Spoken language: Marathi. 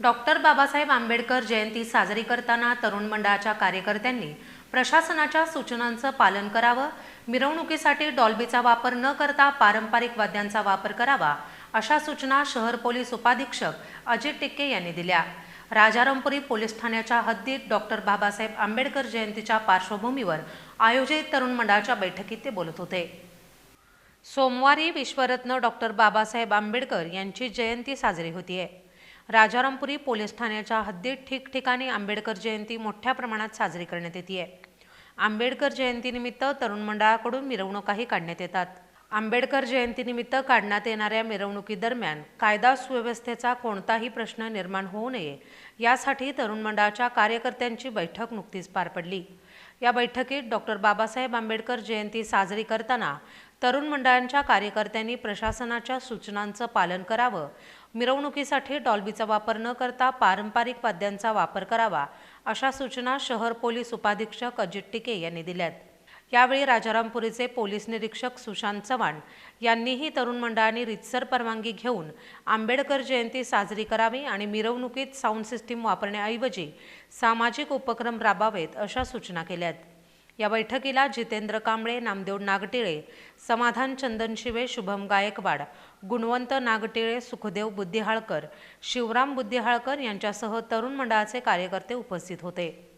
डॉक्टर बाबासाहेब आंबेडकर जयंती साजरी करताना तरुण मंडळाच्या कार्यकर्त्यांनी प्रशासनाच्या सूचनांचं पालन करावं मिरवणुकीसाठी डॉल्बीचा वापर न करता पारंपरिक वाद्यांचा वापर करावा अशा सूचना शहर पोलीस उपाधीक्षक अजित टिक्के यांनी दिल्या. राजारामपुरी पोलीस ठाण्याच्या हद्दीत डॉक्टर बाबासाहेब आंबेडकर जयंतीच्या पार्श्वभूमीवर आयोजित तरुण मंडळाच्या बैठकीत ते बोलत होते. सोमवारी विश्वरत्न डॉक्टर बाबासाहेब आंबेडकर यांची जयंती साजरी होतीये. राजारामपुरी पोलीस ठाण्याच्या हद्दीत ठिकठिकाणी आंबेडकर जयंती मोठ्या प्रमाणात साजरी करण्यात येते आहे आंबेडकर जयंतीनिमित्त तरुण मंडळाकडून मिरवणुकाही काढण्यात येतात. आंबेडकर जयंतीनिमित्त काढण्यात येणाऱ्या मिरवणुकीदरम्यान कायदा सुव्यवस्थेचा कोणताही प्रश्न निर्माण होऊ नये यासाठी तरुण मंडळाच्या कार्यकर्त्यांची बैठक नुकतीच पार पडली. या बैठकीत डॉक्टर बाबासाहेब आंबेडकर जयंती साजरी करताना तरुण मंडळांच्या कार्यकर्त्यांनी प्रशासनाच्या सूचनांचं पालन करावं मिरवणुकीसाठी डॉल्बीचा वापर न करता पारंपरिक वाद्यांचा वापर करावा अशा सूचना शहर पोलीस उपाधीक्षक अजित टिके यांनी दिल्यात. यावेळी राजारामपुरीचे पोलीस निरीक्षक सुशांत चव्हाण यांनीही तरुण मंडळांनी रितसर परवानगी घेऊन आंबेडकर जयंती साजरी करावी आणि मिरवणुकीत साऊंड सिस्टीम वापरण्याऐवजी सामाजिक उपक्रम राबावेत अशा सूचना केल्यात. या बैठकीला जितेंद्र कांबळे नामदेव नागटिळे समाधान चंदन शिवे शुभम गायकवाड गुणवंत नागटिळे सुखदेव बुद्धिहाळकर शिवराम बुद्धिहाळकर यांच्यासह तरुण मंडळाचे कार्यकर्ते उपस्थित होते.